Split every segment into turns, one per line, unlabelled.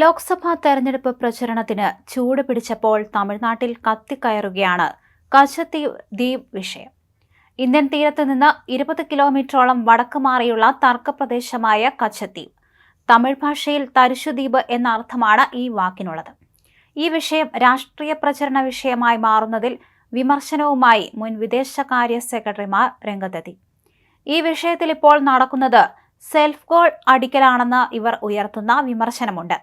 ലോക്സഭാ തെരഞ്ഞെടുപ്പ് പ്രചരണത്തിന് ചൂട് പിടിച്ചപ്പോൾ തമിഴ്നാട്ടിൽ കത്തിക്കയറുകയാണ് കശത്തീവ് ദ്വീപ് വിഷയം. ഇന്ത്യൻ തീരത്ത് നിന്ന് ഇരുപത് കിലോമീറ്ററോളം വടക്ക് മാറിയുള്ള തർക്കപ്രദേശമായ കച്ചത്തീവ് തമിഴ് ഭാഷയിൽ തരിശുദ്വീപ് എന്ന അർത്ഥമാണ് ഈ വാക്കിനുള്ളത്. ഈ വിഷയം രാഷ്ട്രീയ പ്രചരണ വിഷയമായി മാറുന്നതിൽ വിമർശനവുമായി മുൻ വിദേശകാര്യ സെക്രട്ടറിമാർ രംഗത്തെത്തി. ഈ വിഷയത്തിൽ ഇപ്പോൾ നടക്കുന്നത് സെൽഫ് ഗോൾ അടിക്കലാണെന്ന് ഇവർ ഉയർത്തുന്ന വിമർശനമുണ്ട്.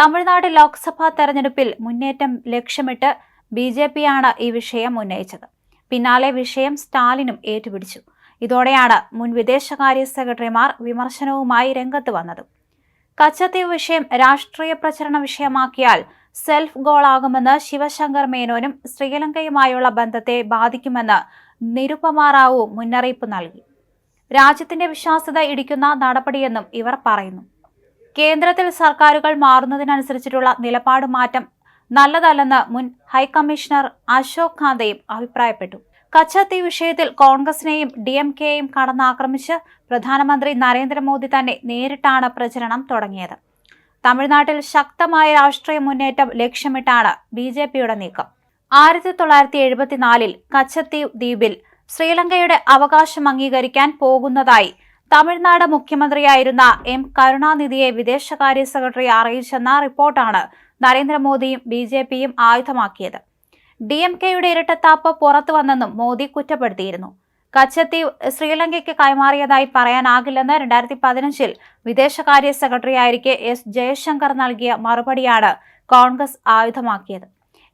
തമിഴ്നാട് ലോക്സഭാ തെരഞ്ഞെടുപ്പിൽ മുന്നേറ്റം ലക്ഷ്യമിട്ട് ബി ജെ പിയാണ് ഈ വിഷയം ഉന്നയിച്ചത്. പിന്നാലെ വിഷയം സ്റ്റാലിനും ഏറ്റുപിടിച്ചു. ഇതോടെയാണ് മുൻ വിദേശകാര്യ സെക്രട്ടറിമാർ വിമർശനവുമായി രംഗത്ത് വന്നത്. കച്ചത്തീവ് വിഷയം രാഷ്ട്രീയ പ്രചരണ വിഷയമാക്കിയാൽ സെൽഫ് ഗോളാകുമെന്ന് ശിവശങ്കർ മേനോനും ശ്രീലങ്കയുമായുള്ള ബന്ധത്തെ ബാധിക്കുമെന്ന് നിരുപമ റാവു മുന്നറിയിപ്പ് നൽകി. രാജ്യത്തിന്റെ വിശ്വാസ്യത ഇടിക്കുന്ന നടപടിയെന്നും ഇവർ പറയുന്നു. കേന്ദ്രത്തിൽ സർക്കാരുകൾ മാറുന്നതിനനുസരിച്ചിട്ടുള്ള നിലപാട് മാറ്റം നല്ലതല്ലെന്ന് മുൻ ഹൈക്കമ്മീഷണർ അശോക് കാന്തയും അഭിപ്രായപ്പെട്ടു. കച്ചത്തി വിഷയത്തിൽ കോൺഗ്രസിനെയും ഡി എം കെയും കടന്നാക്രമിച്ച് പ്രധാനമന്ത്രി നരേന്ദ്രമോദി തന്നെ നേരിട്ടാണ് പ്രചരണം തുടങ്ങിയത്. തമിഴ്നാട്ടിൽ ശക്തമായ രാഷ്ട്രീയ മുന്നേറ്റം ലക്ഷ്യമിട്ടാണ് ബി ജെ പിയുടെ നീക്കം. ആയിരത്തി തൊള്ളായിരത്തി എഴുപത്തിനാലിൽ കച്ചത്തീവ് ദ്വീപിൽ ശ്രീലങ്കയുടെ അവകാശം അംഗീകരിക്കാൻ പോകുന്നതായി തമിഴ്നാട് മുഖ്യമന്ത്രിയായിരുന്ന എം കരുണാനിധിയെ വിദേശകാര്യ സെക്രട്ടറി അറിയിച്ചെന്ന റിപ്പോർട്ടാണ് നരേന്ദ്രമോദിയും ബി ജെ പിയും ആയുധമാക്കിയത്. ഡി എം കെയുടെ ഇരട്ടത്താപ്പ് പുറത്തു വന്നെന്നും മോദി കുറ്റപ്പെടുത്തിയിരുന്നു. കച്ചത്തി ശ്രീലങ്കയ്ക്ക് കൈമാറിയതായി പറയാനാകില്ലെന്ന് രണ്ടായിരത്തി പതിനഞ്ചിൽ വിദേശകാര്യ സെക്രട്ടറി ആയിരിക്കെ എസ് ജയശങ്കർ നൽകിയ മറുപടിയാണ് കോൺഗ്രസ് ആയുധമാക്കിയത്.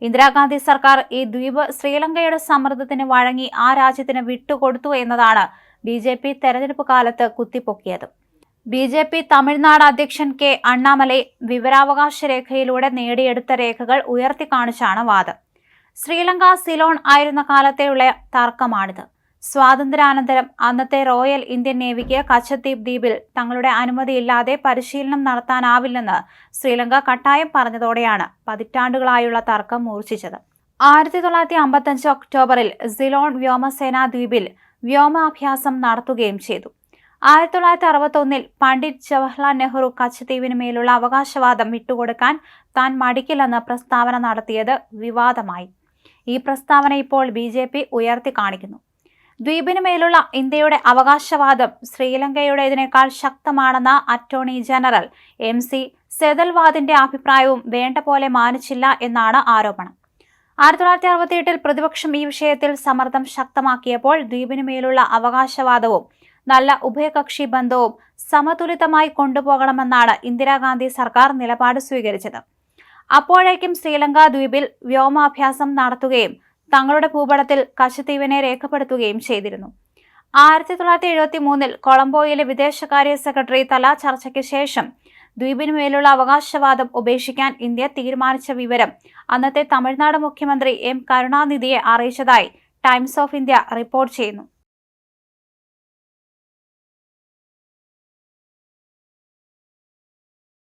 ഇന്ദിരാഗാന്ധി സർക്കാർ ഈ ദ്വീപ് ശ്രീലങ്കയുടെ സമ്മർദ്ദത്തിന് വഴങ്ങി ആ രാജ്യത്തിന് വിട്ടുകൊടുത്തു എന്നതാണ് ബി ജെ പി തെരഞ്ഞെടുപ്പ് കാലത്ത് കുത്തിപ്പൊക്കിയത്. ബി ജെ പി തമിഴ്നാട് അധ്യക്ഷൻ കെ അണ്ണാമലൈ വിവരാവകാശ രേഖയിലൂടെ നേടിയെടുത്ത രേഖകൾ ഉയർത്തിക്കാണിച്ചാണ് വാദം. ശ്രീലങ്ക സിലോൺ ആയിരുന്ന കാലത്തെയുള്ള തർക്കമാണിത്. സ്വാതന്ത്ര്യാനന്തരം അന്നത്തെ റോയൽ ഇന്ത്യൻ നേവിക്ക് കച്ചദ്വീപ് ദ്വീപിൽ തങ്ങളുടെ അനുമതിയില്ലാതെ പരിശീലനം നടത്താനാവില്ലെന്ന് ശ്രീലങ്ക കട്ടായം പറഞ്ഞതോടെയാണ് പതിറ്റാണ്ടുകളായുള്ള തർക്കം മൂർച്ഛിച്ചത്. ആയിരത്തി തൊള്ളായിരത്തി അമ്പത്തഞ്ച് ഒക്ടോബറിൽ സിലോൺ വ്യോമസേനാ ദ്വീപിൽ വ്യോമാഭ്യാസം നടത്തുകയും ചെയ്തു. ആയിരത്തി തൊള്ളായിരത്തി അറുപത്തൊന്നിൽ പണ്ഡിറ്റ് ജവഹർലാൽ നെഹ്റു കച്ചദ്വീപിന് മേലുള്ള അവകാശവാദം വിട്ടുകൊടുക്കാൻ താൻ മടിക്കില്ലെന്ന് പ്രസ്താവന നടത്തിയത് വിവാദമായി. ഈ പ്രസ്താവന ഇപ്പോൾ ബി ജെ പി ഉയർത്തി കാണിക്കുന്നു. ദ്വീപിന് മേലുള്ള ഇന്ത്യയുടെ അവകാശവാദം ശ്രീലങ്കയുടേതിനേക്കാൾ ശക്തമാണെന്ന അറ്റോർണി ജനറൽ എം സി സെതൽവാദിന്റെ അഭിപ്രായവും വേണ്ട പോലെ മാനിച്ചില്ല എന്നാണ് ആരോപണം. ആയിരത്തി തൊള്ളായിരത്തി അറുപത്തി എട്ടിൽ പ്രതിപക്ഷം ഈ വിഷയത്തിൽ സമ്മർദ്ദം ശക്തമാക്കിയപ്പോൾ ദ്വീപിനു മേലുള്ള അവകാശവാദവും നല്ല ഉഭയകക്ഷി ബന്ധവും സമതുലിതമായി കൊണ്ടുപോകണമെന്നാണ് ഇന്ദിരാഗാന്ധി സർക്കാർ നിലപാട് സ്വീകരിച്ചത്. അപ്പോഴേക്കും ശ്രീലങ്ക ദ്വീപിൽ വ്യോമാഭ്യാസം നടത്തുകയും തങ്ങളുടെ ഭൂപടത്തിൽ കശുദ്വീപിനെ രേഖപ്പെടുത്തുകയും ചെയ്തിരുന്നു. ആയിരത്തി തൊള്ളായിരത്തി എഴുപത്തി മൂന്നിൽ കൊളംബോയിലെ വിദേശകാര്യ സെക്രട്ടറി തല ചർച്ചയ്ക്ക് ശേഷം ദ്വീപിനുമേലുള്ള അവകാശവാദം ഉപേക്ഷിക്കാൻ ഇന്ത്യ തീരുമാനിച്ച വിവരം അന്നത്തെ തമിഴ്നാട് മുഖ്യമന്ത്രി എം കരുണാനിധിയെ അറിയിച്ചതായി ടൈംസ് ഓഫ് ഇന്ത്യ റിപ്പോർട്ട് ചെയ്യുന്നു.